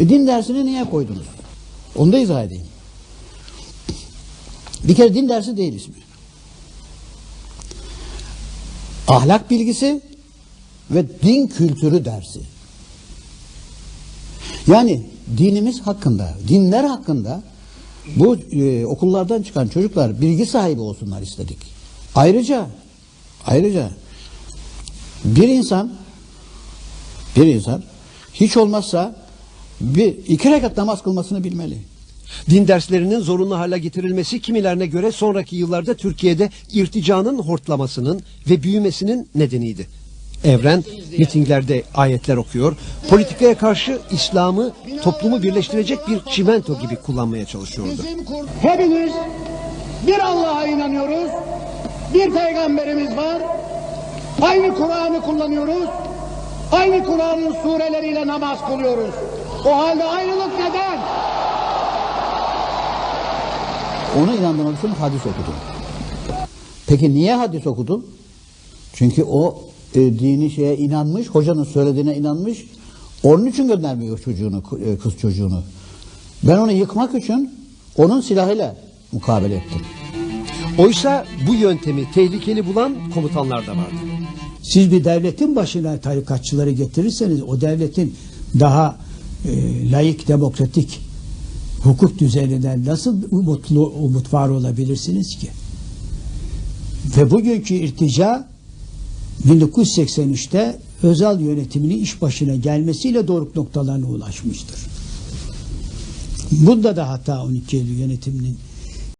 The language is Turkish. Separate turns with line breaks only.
E, din dersini niye koydunuz? Onu da izah edeyim. Bir kere din dersi değil ismi. Ahlak bilgisi ve din kültürü dersi. Yani dinimiz hakkında, dinler hakkında bu e, okullardan çıkan çocuklar bilgi sahibi olsunlar istedik. Ayrıca ayrıca bir insan bir insan hiç olmazsa bir iki rekat namaz kılmasını bilmeli.
Din derslerinin zorunlu hale getirilmesi kimilerine göre sonraki yıllarda Türkiye'de irticanın hortlamasının ve büyümesinin nedeniydi. Evren mitinglerde ayetler okuyor, politikaya karşı İslam'ı toplumu birleştirecek bir çimento gibi kullanmaya çalışıyordu.
Hepimiz bir Allah'a inanıyoruz. Bir peygamberimiz var. Aynı Kur'an'ı kullanıyoruz. Aynı Kur'an'ın sureleriyle namaz kılıyoruz. O halde ayrılık neden?
Onu inandırmak için hadis okudum. Peki niye hadis okudum? Çünkü o e, dini şeye inanmış, hocanın söylediğine inanmış. Onun için göndermiyor çocuğunu, e, kız çocuğunu. Ben onu yıkmak için onun silahıyla mukabele ettim.
Oysa bu yöntemi tehlikeli bulan komutanlar da vardı.
Siz bir devletin başına tarikatçıları getirirseniz o devletin daha e, layık, demokratik hukuk düzeninden nasıl umutlu, umut var olabilirsiniz ki? Ve bugünkü irtica 1983'te özel yönetiminin iş başına gelmesiyle doruk noktalarına ulaşmıştır. Bunda da hata 12 Eylül yönetiminin